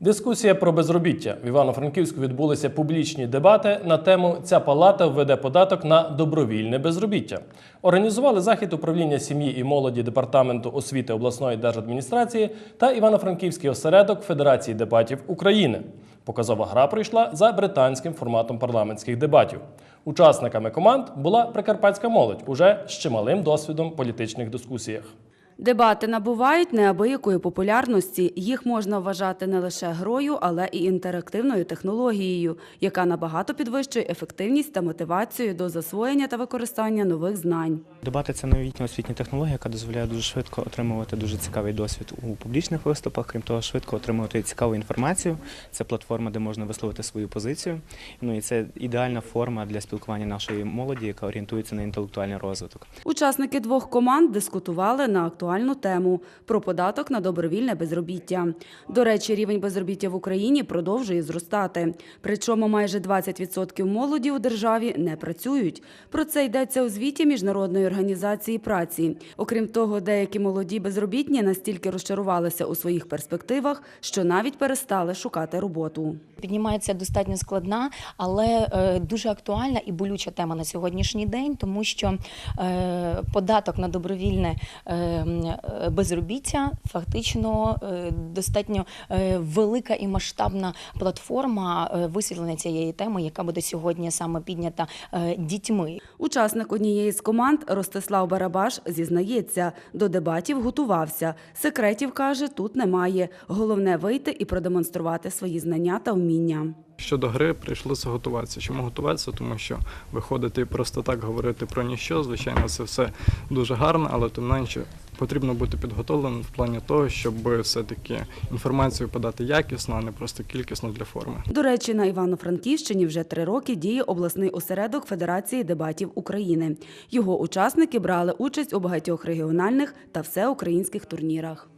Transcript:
Дискусія про безробіття в Івано-Франківську відбулися публічні дебати на тему Ця палата введе податок на добровільне безробіття. Організували захід управління сім'ї і молоді департаменту освіти обласної держадміністрації та Івано-Франківський осередок Федерації дебатів України. Показова гра пройшла за британським форматом парламентських дебатів. Учасниками команд була прикарпатська молодь уже з чималим досвідом в політичних дискусіях. Дебати набувають неабиякої популярності. Їх можна вважати не лише грою, але і інтерактивною технологією, яка набагато підвищує ефективність та мотивацію до засвоєння та використання нових знань. Дебати це новітня освітня технологія, яка дозволяє дуже швидко отримувати дуже цікавий досвід у публічних виступах. Крім того, швидко отримувати цікаву інформацію. Це платформа, де можна висловити свою позицію. Ну і це ідеальна форма для спілкування нашої молоді, яка орієнтується на інтелектуальний розвиток. Учасники двох команд дискутували на актуальну тему про податок на добровільне безробіття. До речі, рівень безробіття в Україні продовжує зростати. Причому майже 20% молоді у державі не працюють. Про це йдеться у звіті Міжнародної організації праці. Окрім того, деякі молоді безробітні настільки розчарувалися у своїх перспективах, що навіть перестали шукати роботу. Піднімається достатньо складна, але е, дуже актуальна і болюча тема на сьогоднішній день, тому що е, податок на добровільне е, м, е, безробіття фактично е, достатньо е, велика і масштабна платформа е, висвітлення цієї теми, яка буде сьогодні саме піднята е, дітьми. Учасник однієї з команд Ростислав Барабаш зізнається, до дебатів готувався. Секретів каже, тут немає. Головне вийти і продемонструвати свої знання та вміння. Щодо гри прийшлося готуватися. Чому готуватися? Тому що виходити і просто так говорити про ніщо, звичайно, це все дуже гарно, але тим менше потрібно бути підготовленим в плані того, щоб все-таки інформацію подати якісно, а не просто кількісно для форми. До речі, на Івано-Франківщині вже три роки діє обласний осередок Федерації дебатів України. Його учасники брали участь у багатьох регіональних та всеукраїнських турнірах.